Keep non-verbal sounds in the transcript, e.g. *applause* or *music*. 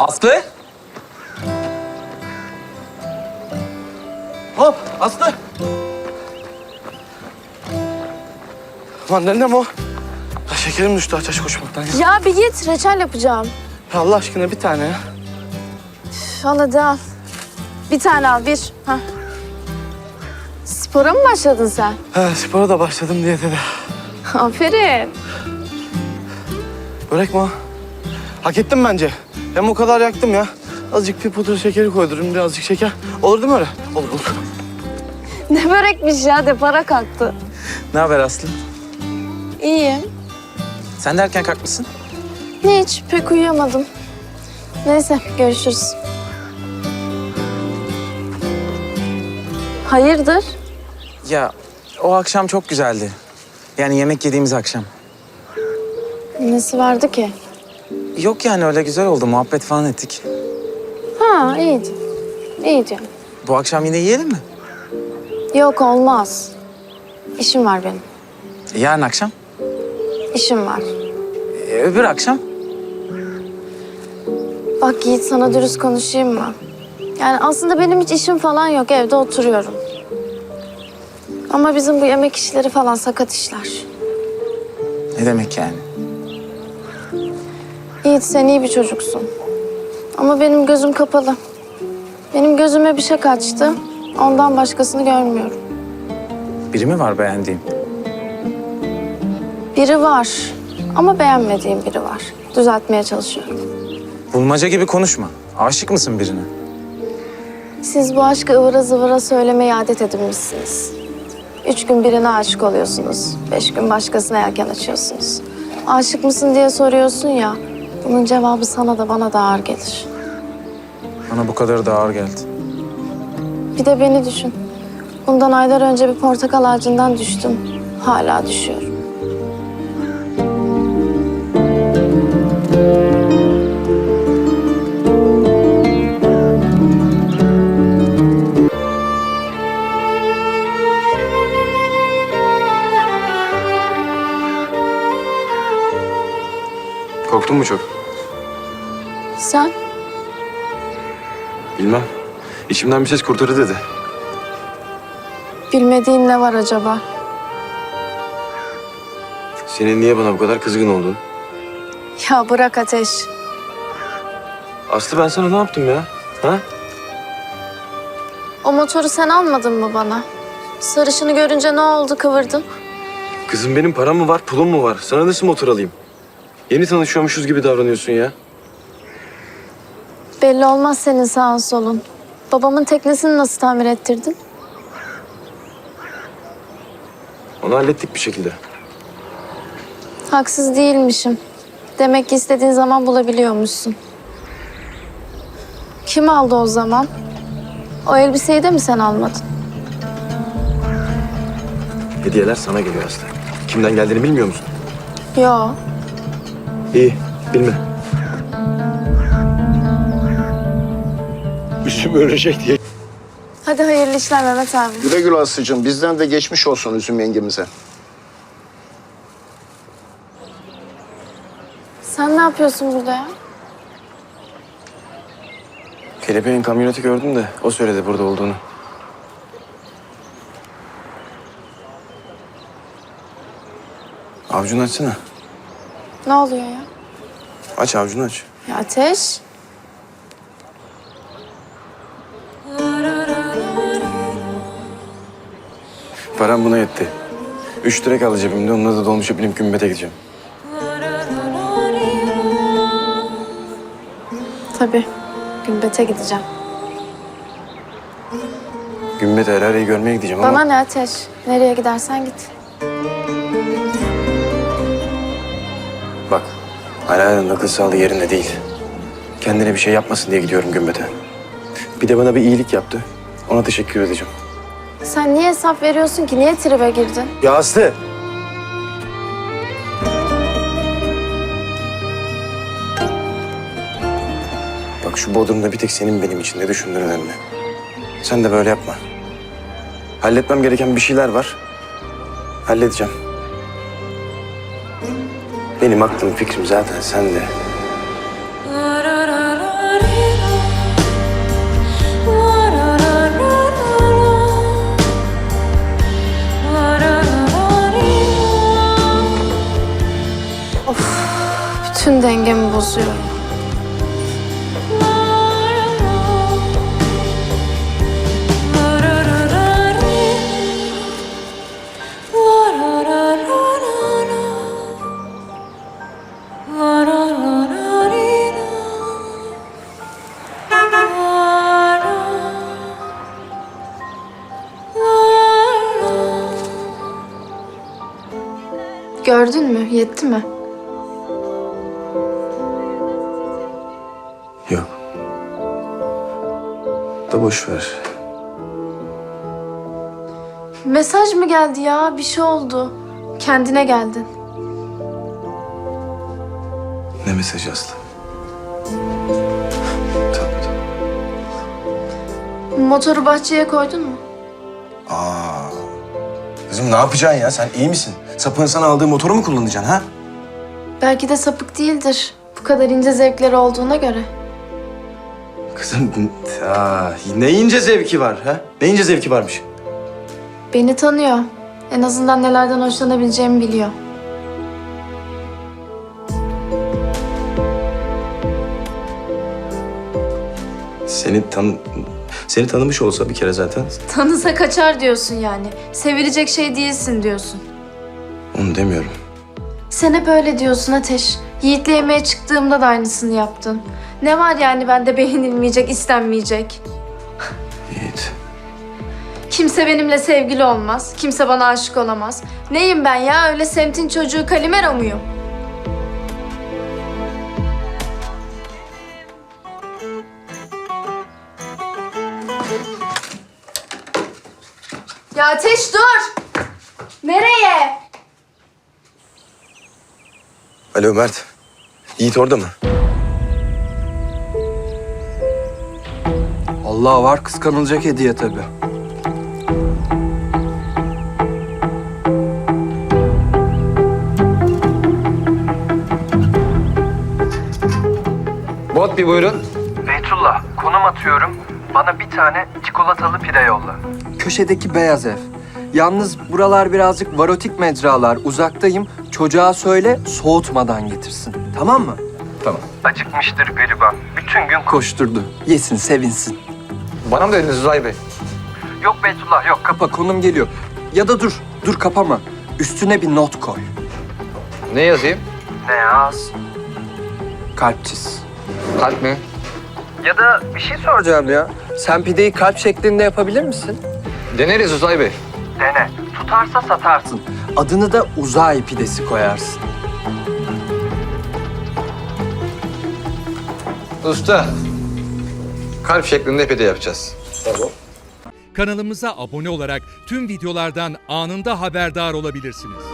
Aslı? Hop Aslı. Mandalina mı o? Ya şekerim düştü aç koşmaktan. Ya. Ya bir git reçel yapacağım. Ya Allah aşkına bir tane ya. Üf, al hadi al. Bir tane al bir. Hah. Spora mı başladın sen? He, spora da başladım diyete de. Aferin. Börek mi o? Hak ettim bence. Hem o kadar yaktım ya. Azıcık bir pudra şekeri koydurun birazcık şeker. Olur değil mi öyle? Olur olur. *laughs* Ne börekmiş ya de para kalktı. Ne haber Aslı? İyiyim. Sen de erken kalkmışsın. Hiç pek uyuyamadım. Neyse görüşürüz. Hayırdır? Ya o akşam çok güzeldi. Yani yemek yediğimiz akşam. Nesi vardı ki? Yok yani öyle güzel oldu. Muhabbet falan ettik. Ha iyiydi. İyiydi. Bu akşam yine yiyelim mi? Yok olmaz. İşim var benim. Yarın akşam. İşim var. Ee, öbür akşam. Bak Yiğit sana dürüst konuşayım mı? Yani aslında benim hiç işim falan yok. Evde oturuyorum. Ama bizim bu yemek işleri falan sakat işler. Ne demek yani? Yiğit sen iyi bir çocuksun. Ama benim gözüm kapalı. Benim gözüme bir şey kaçtı. Ondan başkasını görmüyorum. Biri mi var beğendiğin? Biri var. Ama beğenmediğim biri var. Düzeltmeye çalışıyorum. Bulmaca gibi konuşma. Aşık mısın birine? Siz bu aşkı ıvıra zıvıra söylemeye adet edinmişsiniz. Üç gün birine aşık oluyorsunuz. Beş gün başkasına yelken açıyorsunuz. Aşık mısın diye soruyorsun ya. Bunun cevabı sana da bana da ağır gelir. Bana bu kadar da ağır geldi. Bir de beni düşün. Bundan aylar önce bir portakal ağacından düştüm. Hala düşüyorum. Korktun mu çok? Sen? Bilmem. İçimden bir ses kurtarı dedi. Bilmediğin ne var acaba? Senin niye bana bu kadar kızgın oldun? Ya bırak Ateş. Aslı ben sana ne yaptım ya? Ha? O motoru sen almadın mı bana? Sarışını görünce ne oldu kıvırdın? Kızım benim param mı var, pulum mu var? Sana nasıl motor alayım? Yeni tanışıyormuşuz gibi davranıyorsun ya. Belli olmaz senin sağın solun. Babamın teknesini nasıl tamir ettirdin? Onu hallettik bir şekilde. Haksız değilmişim. Demek ki istediğin zaman bulabiliyormuşsun. Kim aldı o zaman? O elbiseyi de mi sen almadın? Hediyeler sana geliyor Aslı. Kimden geldiğini bilmiyor musun? Yo. İyi, bilme. Üzüm ölecek diye. Hadi hayırlı işler Mehmet abi. Güle güle Aslı'cığım. Bizden de geçmiş olsun Üzüm yengemize. Sen ne yapıyorsun burada ya? Kelebeğin kamyoneti gördüm de o söyledi burada olduğunu. Avucunu açsana. Ne oluyor ya? Aç avucunu aç. Ya Ateş. Param buna yetti. Üç lira kaldı cebimde. Onunla da dolmuşa binip gümbete gideceğim. Tabii. Gümbete gideceğim. Gümbet Erare'yi görmeye gideceğim Bana ama... ne Ateş? Nereye gidersen git. Erare'nin akıl sağlığı yerinde değil. Kendine bir şey yapmasın diye gidiyorum Gümbet'e. Bir de bana bir iyilik yaptı. Ona teşekkür edeceğim. Sen niye hesap veriyorsun ki? Niye tribe girdin? Ya Aslı! Bak şu Bodrum'da bir tek senin benim için ne düşündüğün önemli. Sen de böyle yapma. Halletmem gereken bir şeyler var. Halledeceğim. Benim aklım fikrim zaten sende. Of, bütün dengemi bozuyorum. Gördün mü? Yetti mi? Yok. Da boş ver. Mesaj mı geldi ya? Bir şey oldu. Kendine geldin. Ne mesajı Aslı? Tamam tamam. Motoru bahçeye koydun mu? Aa. Kızım ne yapacaksın ya? Sen iyi misin? Sapığın sana aldığı motoru mu kullanacaksın ha? Belki de sapık değildir. Bu kadar ince zevkleri olduğuna göre. Kızım aa, ne ince zevki var ha? Ne ince zevki varmış? Beni tanıyor. En azından nelerden hoşlanabileceğimi biliyor. Seni tan seni tanımış olsa bir kere zaten Tanısa kaçar diyorsun yani. Sevilecek şey değilsin diyorsun. Onu demiyorum. Sen hep öyle diyorsun Ateş. Yiğit'le yemeğe çıktığımda da aynısını yaptın. Ne var yani bende beğenilmeyecek, istenmeyecek? Yiğit. Kimse benimle sevgili olmaz. Kimse bana aşık olamaz. Neyim ben ya? Öyle semtin çocuğu Kalimero muyum? Ya Ateş dur! Nereye? Alo Mert. Yiğit orada mı? Allah var kıskanılacak hediye tabii. Bot bir buyurun. Beytullah, konum atıyorum. Bana bir tane çikolatalı pide yolla. Köşedeki beyaz ev. Yalnız buralar birazcık varotik mecralar. Uzaktayım. Çocuğa söyle soğutmadan getirsin. Tamam mı? Acıkmıştır gariban. Bütün gün ko- Koşturdu. Yesin, sevinsin. Bana mı dediniz Uzay Bey? Yok Beytullah yok. Kap Kapa konum geliyor. Ya da dur. Dur kapama. Üstüne bir not koy. Ne yazayım? ne yaz? Kalp çiz. Kalp mi? Ya da bir şey sor. Soracağım ya. Sen pideyi kalp şeklinde yapabilir misin? Deneriz Uzay Bey. Dene. Tutarsa satarsın. Adını da uzay pidesi koyarsın. Usta. Kalp şeklinde pide yapacağız. Kanalımıza abone olarak tüm videolardan anında haberdar olabilirsiniz.